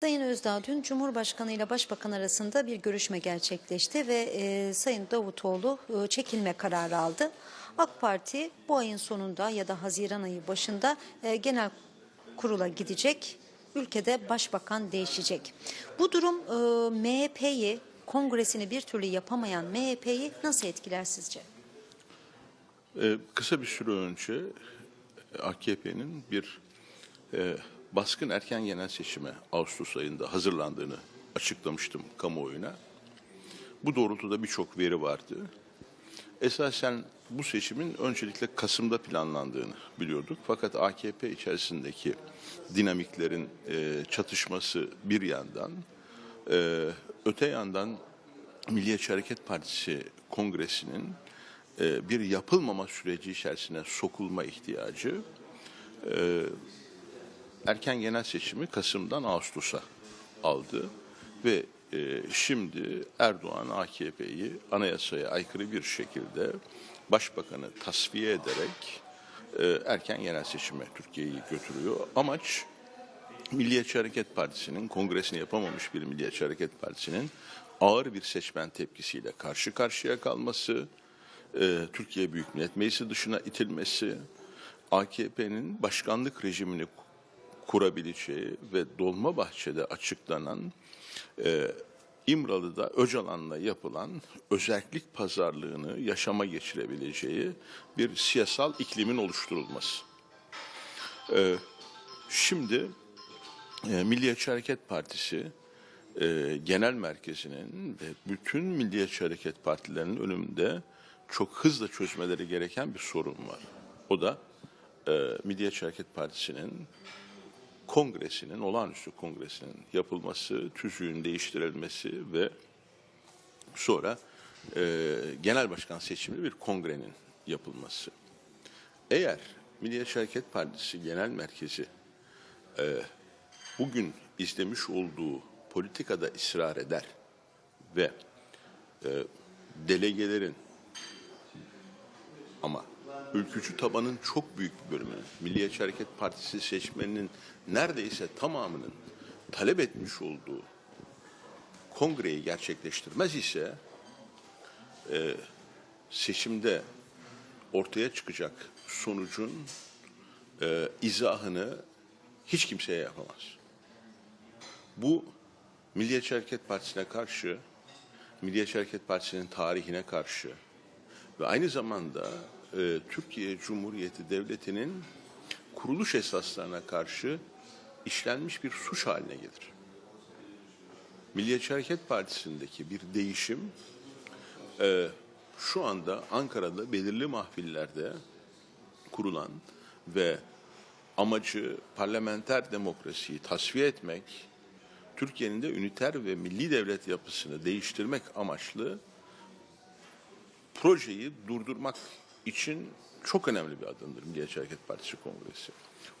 Sayın Özdağ dün Cumhurbaşkanı ile Başbakan arasında bir görüşme gerçekleşti ve e, Sayın Davutoğlu e, çekilme kararı aldı. AK Parti bu ayın sonunda ya da Haziran ayı başında e, genel kurula gidecek. Ülkede başbakan değişecek. Bu durum e, MHP'yi kongresini bir türlü yapamayan MHP'yi nasıl etkiler sizce? Ee, kısa bir süre önce AKP'nin bir e, baskın erken genel seçime Ağustos ayında hazırlandığını açıklamıştım kamuoyuna. Bu doğrultuda birçok veri vardı. Esasen bu seçimin öncelikle Kasım'da planlandığını biliyorduk. Fakat AKP içerisindeki dinamiklerin e, çatışması bir yandan, e, öte yandan Milliyetçi Hareket Partisi kongresinin e, bir yapılmama süreci içerisine sokulma ihtiyacı e, erken genel seçimi Kasım'dan Ağustos'a aldı ve e, şimdi Erdoğan AKP'yi anayasaya aykırı bir şekilde başbakanı tasfiye ederek e, erken genel seçime Türkiye'yi götürüyor. Amaç Milliyetçi Hareket Partisi'nin kongresini yapamamış bir Milliyetçi Hareket Partisi'nin ağır bir seçmen tepkisiyle karşı karşıya kalması, e, Türkiye Büyük Millet Meclisi dışına itilmesi, AKP'nin başkanlık rejimini kurabileceği ve Dolmabahçe'de açıklanan e, İmralı'da Öcalan'la yapılan özellik pazarlığını yaşama geçirebileceği bir siyasal iklimin oluşturulması. E, şimdi e, Milliyetçi Hareket Partisi e, genel merkezinin ve bütün Milliyetçi Hareket Partilerinin önünde çok hızlı çözmeleri gereken bir sorun var. O da e, Milliyetçi Hareket Partisi'nin kongresinin, olağanüstü kongresinin yapılması, tüzüğün değiştirilmesi ve sonra e, genel başkan seçimli bir kongrenin yapılması. Eğer Milliyetçi Hareket Partisi Genel Merkezi e, bugün izlemiş olduğu politikada ısrar eder ve e, delegelerin ama ülkücü tabanın çok büyük bir bölümünün, Milliyetçi Hareket Partisi seçmeninin neredeyse tamamının talep etmiş olduğu kongreyi gerçekleştirmez ise e, seçimde ortaya çıkacak sonucun e, izahını hiç kimseye yapamaz. Bu Milliyetçi Hareket Partisi'ne karşı, Milliyetçi Hareket Partisi'nin tarihine karşı ve aynı zamanda e, Türkiye Cumhuriyeti Devleti'nin kuruluş esaslarına karşı işlenmiş bir suç haline gelir. Milliyetçi Hareket Partisi'ndeki bir değişim e, şu anda Ankara'da belirli mahfillerde kurulan ve amacı parlamenter demokrasiyi tasfiye etmek, Türkiye'nin de üniter ve milli devlet yapısını değiştirmek amaçlı projeyi durdurmak için çok önemli bir adımdır Milliyetçi Hareket Partisi Kongresi.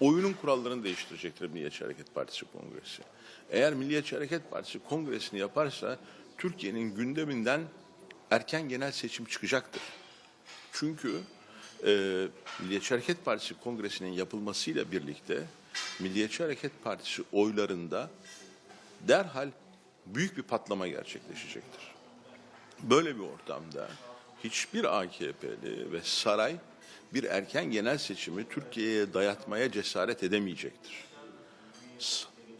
Oyunun kurallarını değiştirecektir Milliyetçi Hareket Partisi Kongresi. Eğer Milliyetçi Hareket Partisi Kongresini yaparsa Türkiye'nin gündeminden erken genel seçim çıkacaktır. Çünkü e, Milliyetçi Hareket Partisi Kongresi'nin yapılmasıyla birlikte Milliyetçi Hareket Partisi oylarında derhal büyük bir patlama gerçekleşecektir. Böyle bir ortamda hiçbir AKP'li ve saray bir erken genel seçimi Türkiye'ye dayatmaya cesaret edemeyecektir.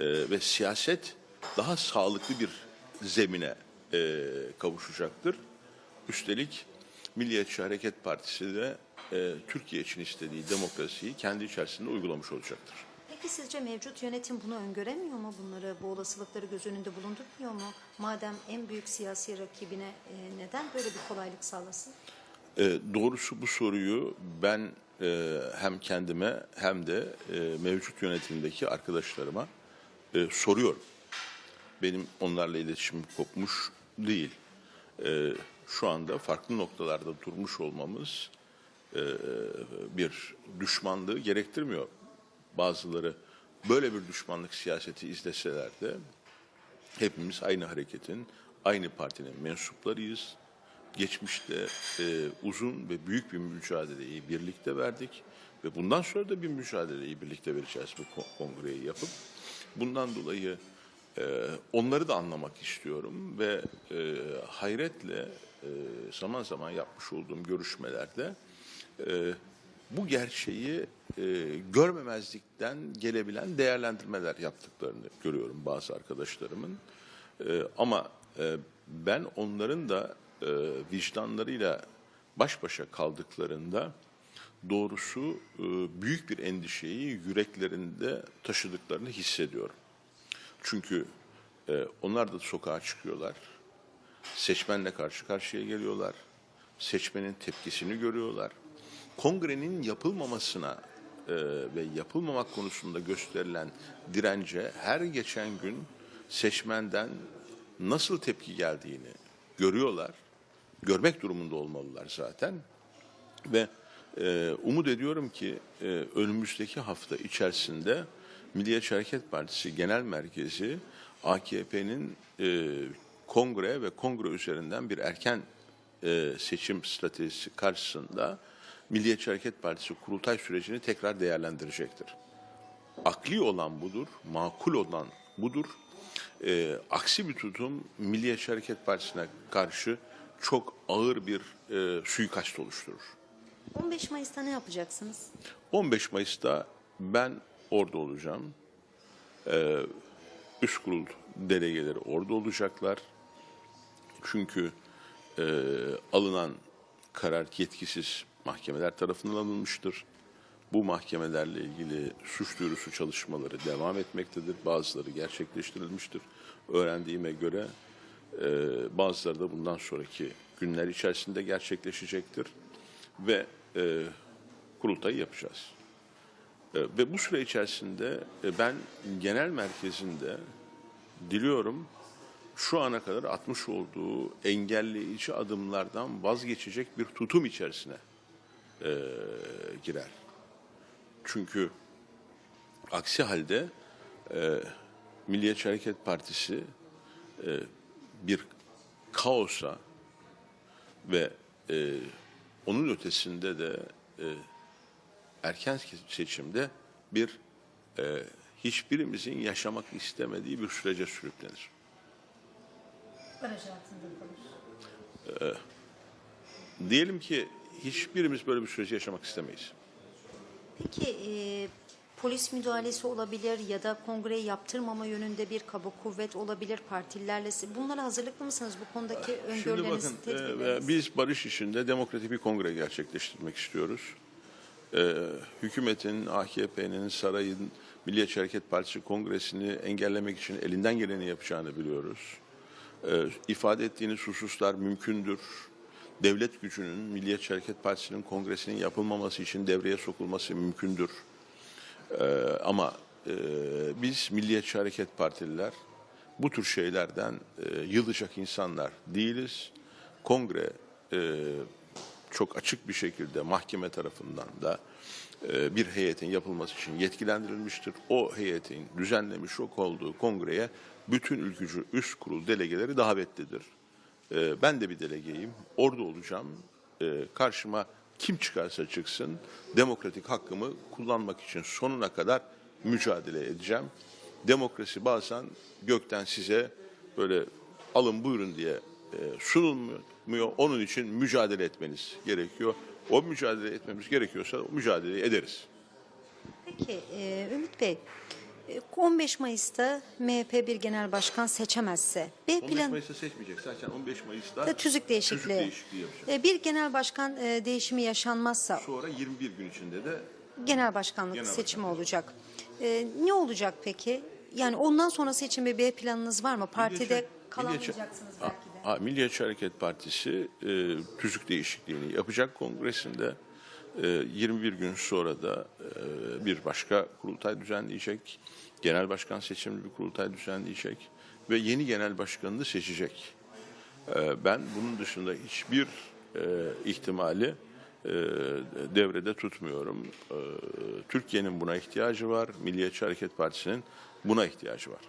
E, ve siyaset daha sağlıklı bir zemine e, kavuşacaktır. Üstelik Milliyetçi Hareket Partisi de e, Türkiye için istediği demokrasiyi kendi içerisinde uygulamış olacaktır. Peki sizce mevcut yönetim bunu öngöremiyor mu bunları, bu olasılıkları göz önünde bulundurmuyor mu? Madem en büyük siyasi rakibine e, neden böyle bir kolaylık sağlasın? E, doğrusu bu soruyu ben e, hem kendime hem de e, mevcut yönetimdeki arkadaşlarıma e, soruyorum. Benim onlarla iletişimim kopmuş değil. E, şu anda farklı noktalarda durmuş olmamız e, bir düşmanlığı gerektirmiyor. Bazıları böyle bir düşmanlık siyaseti izleseler de hepimiz aynı hareketin, aynı partinin mensuplarıyız. Geçmişte e, uzun ve büyük bir mücadeleyi birlikte verdik ve bundan sonra da bir mücadeleyi birlikte vereceğiz bu ko- kongreyi yapıp. Bundan dolayı e, onları da anlamak istiyorum ve e, hayretle e, zaman zaman yapmış olduğum görüşmelerde e, bu gerçeği e, görmemezlikten gelebilen değerlendirmeler yaptıklarını görüyorum bazı arkadaşlarımın. E, ama e, ben onların da e, vicdanlarıyla baş başa kaldıklarında doğrusu e, büyük bir endişeyi yüreklerinde taşıdıklarını hissediyorum. Çünkü e, onlar da sokağa çıkıyorlar. Seçmenle karşı karşıya geliyorlar. Seçmenin tepkisini görüyorlar. Kongrenin yapılmamasına e, ve yapılmamak konusunda gösterilen dirence her geçen gün seçmenden nasıl tepki geldiğini görüyorlar. Görmek durumunda olmalılar zaten. Ve e, umut ediyorum ki e, önümüzdeki hafta içerisinde Milliyetçi Hareket Partisi Genel Merkezi AKP'nin e, kongre ve kongre üzerinden bir erken e, seçim stratejisi karşısında Milliyetçi Hareket Partisi kurultay sürecini tekrar değerlendirecektir. Akli olan budur, makul olan budur. E, aksi bir tutum Milliyetçi Hareket Partisi'ne karşı çok ağır bir e, suikast oluşturur. 15 Mayıs'ta ne yapacaksınız? 15 Mayıs'ta ben orada olacağım. Ee, üst kurul delegeleri orada olacaklar. Çünkü e, alınan karar yetkisiz mahkemeler tarafından alınmıştır. Bu mahkemelerle ilgili suç duyurusu çalışmaları devam etmektedir. Bazıları gerçekleştirilmiştir. Öğrendiğime göre e, bazıları da bundan sonraki günler içerisinde gerçekleşecektir. Ve e, kurultayı yapacağız. E, Ve bu süre içerisinde e, ben genel merkezinde diliyorum şu ana kadar atmış olduğu engelleyici adımlardan vazgeçecek bir tutum içerisine e, girer. Çünkü aksi halde e, Milliyetçi Hareket Partisi e, bir kaosa ve e, onun ötesinde de e, erken seçimde bir e, hiçbirimizin yaşamak istemediği bir sürece sürüklenir. Baraj altında kalır. Diyelim ki hiçbirimiz böyle bir süreci yaşamak istemeyiz. Peki e, polis müdahalesi olabilir ya da kongreyi yaptırmama yönünde bir kaba kuvvet olabilir partilerle. Bunlara hazırlıklı mısınız bu konudaki Şimdi öngörüleriniz, bakın e, tedbirleriniz? biz barış içinde demokratik bir kongre gerçekleştirmek istiyoruz. E, hükümetin, AKP'nin, sarayın, Milliyetçi Hareket Partisi kongresini engellemek için elinden geleni yapacağını biliyoruz. E, ifade ettiğiniz hususlar mümkündür. Devlet gücünün Milliyetçi Hareket Partisi'nin kongresinin yapılmaması için devreye sokulması mümkündür. Ee, ama e, biz Milliyetçi Hareket Partililer bu tür şeylerden e, yılacak insanlar değiliz. Kongre e, çok açık bir şekilde mahkeme tarafından da e, bir heyetin yapılması için yetkilendirilmiştir. O heyetin düzenlemiş yok olduğu kongreye bütün ülkücü üst kurul delegeleri davetlidir. E, ben de bir delegeyim. Orada olacağım. E, karşıma kim çıkarsa çıksın demokratik hakkımı kullanmak için sonuna kadar mücadele edeceğim. Demokrasi bazen gökten size böyle alın buyurun diye e, sunulmuyor. Onun için mücadele etmeniz gerekiyor. O mücadele etmemiz gerekiyorsa o mücadeleyi ederiz. Peki e, Ümit Bey, 15 Mayıs'ta MHP bir genel başkan seçemezse B 15 plan Mayıs'ta seçmeyecek. Zaten 15 Mayıs'ta da tüzük değişikliği. tüzük değişikliği yapacak. E, bir genel başkan e, değişimi yaşanmazsa Sonra 21 gün içinde de genel başkanlık Genel seçimi başkanlık. olacak. E, ne olacak peki? Yani ondan sonrası için bir B planınız var mı? Partide Milliyetçi- kalamayacaksınız belki de. Ha, Milliyetçi Hareket Partisi e, tüzük değişikliğini yapacak kongresinde. E, 21 gün sonra da e, bir başka kurultay düzenleyecek. Genel başkan seçimli bir kurultay düzenleyecek. Ve yeni genel başkanını seçecek. E, ben bunun dışında hiçbir e, ihtimali e, devrede tutmuyorum. E, Türkiye'nin buna ihtiyacı var. Milliyetçi Hareket Partisi'nin buna ihtiyacı var.